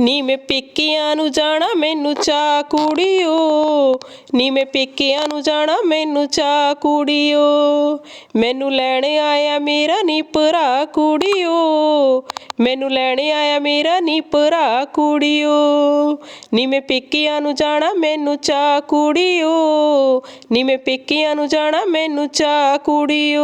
ਨੀ ਮੈਂ ਪੇਕਿਆਂ ਨੂੰ ਜਾਣਾ, ਮੈਨੂੰ ਚਾ ਕੁੜੀਓ। ਨੀ ਮੈਂ ਪੇਕਿਆਂ ਨੂੰ ਜਾਣਾ, ਮੈਨੂੰ ਚਾ ਕੁੜੀਓ। ਮੈਨੂੰ ਲੈਣ ਆਇਆ ਮੇਰਾ ਨੀ ਭਰਾ ਕੁੜੀਓ। ਮੈਨੂੰ ਲੈਣ ਆਇਆ ਮੇਰਾ ਨੀ ਭਰਾ ਕੁੜੀਓ। ਨੀ ਮੈਂ ਪੇਕਿਆਂ ਨੂੰ ਜਾਣਾ, ਮੈਨੂੰ ਚਾ ਕੁੜੀਓ। ਨੀ ਮੈਂ ਪੇਕਿਆਂ ਨੂੰ ਜਾਣਾ, ਮੈਨੂੰ ਚਾ ਕੁੜੀਓ।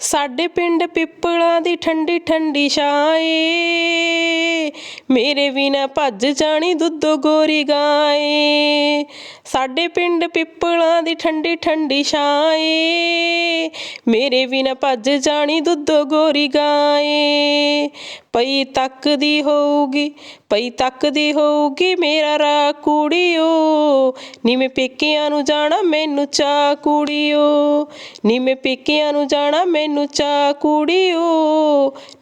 ਸਾਡੇ ਪਿੰਡ ਪਿੱਪਲਾਂ ਦੀ ਠੰਡੀ ਠੰਡੀ ਛਾਂ ਏ ਮੇਰੇ ਬਿਨਾ ਭੱਜ ਜਾਣੀ ਦੁੱਧੋ ਗੋਰੀ ਗਾਂ ਏ ਸਾਡੇ ਪਿੰਡ ਪਿੱਪਲਾਂ ਦੀ ਠੰਡੀ ਠੰਡੀ ਛਾਂ ਏ ਮੇਰੇ ਬਿਨਾ ਭੱਜ ਜਾਣੀ ਦੁੱਧੋ ਗੋਰੀ ਗਾਂ ਏ ਪਈ ਤੱਕਦੀ ਹੋਊਗੀ, ਪਈ ਤੱਕਦੀ ਹੋਊਗੀ ਮੇਰਾ ਰਾ ਕੁੜੀਓ। ਨੀ ਮੈਂ ਪੇਕਿਆਂ ਨੂੰ ਜਾਣਾ ਮੈਨੂੰ ਚਾ ਕੁੜੀਓ। ਨੀ ਮੈਂ ਪੇਕਿਆਂ ਨੂੰ ਜਾਣਾ ਮੈਨੂੰ ਚਾ ਕੁੜੀਓ।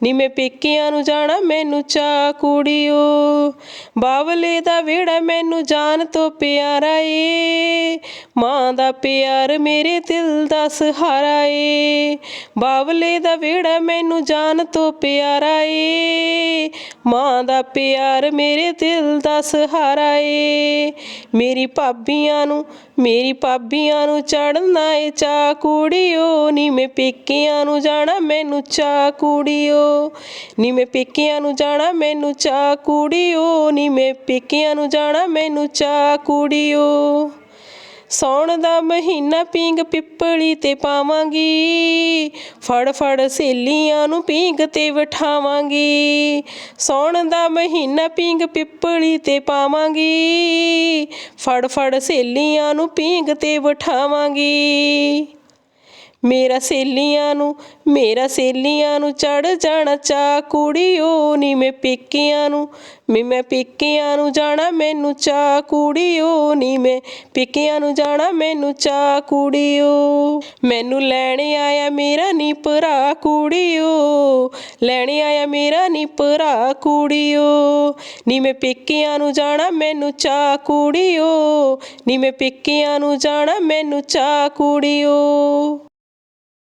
ਨੀ ਮੈਂ ਪੇਕਿਆਂ ਨੂੰ ਜਾਣਾ ਮੈਨੂੰ ਚਾ ਕੁੜੀਓ। ਬਾਵਲੇ ਦਾ ਵਿਹੜਾ ਮੈਨੂੰ ਜਾਨ ਤੋਂ ਪਿਆਰਾ ਏ। ਮਾਂ ਦਾ ਪਿਆਰ ਮੇਰੇ ਦਿਲ ਦਾ ਸਹਾਰਾ ਏ। ਬਾਵਲੇ ਦਾ ਵਿਹੜਾ ਮੈਨੂੰ ਜਾਨ ਤੋਂ ਪਿਆਰਾ ਏ। ਮਾਂ ਦਾ ਪਿਆਰ ਮੇਰੇ ਦਿਲ ਦਾ ਸਹਾਰਾ ਏ। ਮੇਰੀ ਭਾਬ ਭਾਬੀਆਂ ਨੂੰ, ਮੇਰੀ ਭਾਬੀਆਂ ਨੂੰ ਚੜਨਾ ਏ ਚਾ ਕੁੜੀਓ, ਨੀ ਮੈਂ ਪੇਕਿਆਂ ਨੂੰ ਜਾਣਾ ਮੈਨੂੰ ਚਾ ਕੁੜੀਓ। ਨੀ ਮੈਂ ਪੇਕਿਆਂ ਨੂੰ ਜਾਣਾ ਮੈਨੂੰ ਚਾ ਕੁੜੀਓ, ਨੀ ਮੈਂ ਪੇਕਿਆਂ ਨੂੰ ਜਾਣਾ ਮੈਨੂੰ ਚਾ ਕੁੜੀਓ। ਸੌਣ ਦਾ ਮਹੀਨਾ ਪੀਂਗ ਪਿੱਪਲੀ ਤੇ ਪਾਵਾਂਗੀ, ਫੜ ਫੜ ਸੇਲੀਆਂ ਨੂੰ ਪੀਂਗ ਤੇ ਬਿਠਾਵਾਂਗੀ। ਸੌਣ ਦਾ ਮਹੀਨਾ ਪੀਂਗ ਪਿੱਪਲੀ ਤੇ ਪਾਵਾਂਗੀ ਫੜ ਫੜ ਸਹੇਲੀਆਂ ਨੂੰ ਪੀਂਘ ਤੇ ਬਿਠਾਵਾਂਗੀ। ਮੇਰਾ ਸੇਲੀਆਂ ਨੂੰ, ਮੇਰਾ ਸੇਲੀਆਂ ਨੂੰ ਚੜ ਜਾਣਾ ਚਾ ਕੁੜੀਓ ਨੀ ਮੈਂ ਪੇਕਿਆਂ ਨੂੰ। ਮੈਂ ਮੈਂ ਪੇਕਿਆਂ ਨੂੰ ਜਾਣਾ ਮੈਨੂੰ ਚਾ ਕੁੜੀਓ ਨੀ ਮੈਂ, ਪੇਕਿਆਂ ਨੂੰ ਜਾਣਾ ਮੈਨੂੰ ਚਾ ਕੁੜੀਓ। ਮੈਨੂੰ ਲੈਣ ਆਇਆ ਮੇਰਾ ਨੀ ਭਰਾ ਕੁੜੀਓ, ਲੈਣ ਆਇਆ ਮੇਰਾ ਨੀ ਭਰਾ ਕੁੜੀਓ। ਨੀ ਮੈਂ ਪੇਕਿਆਂ ਨੂੰ ਜਾਣਾ ਮੈਨੂੰ ਚਾ ਕੁੜੀਓ, ਨੀ ਮੈਂ ਪੇਕਿਆਂ ਨੂੰ ਜਾਣਾ ਮੈਨੂੰ ਚਾ ਕੁੜੀਓ।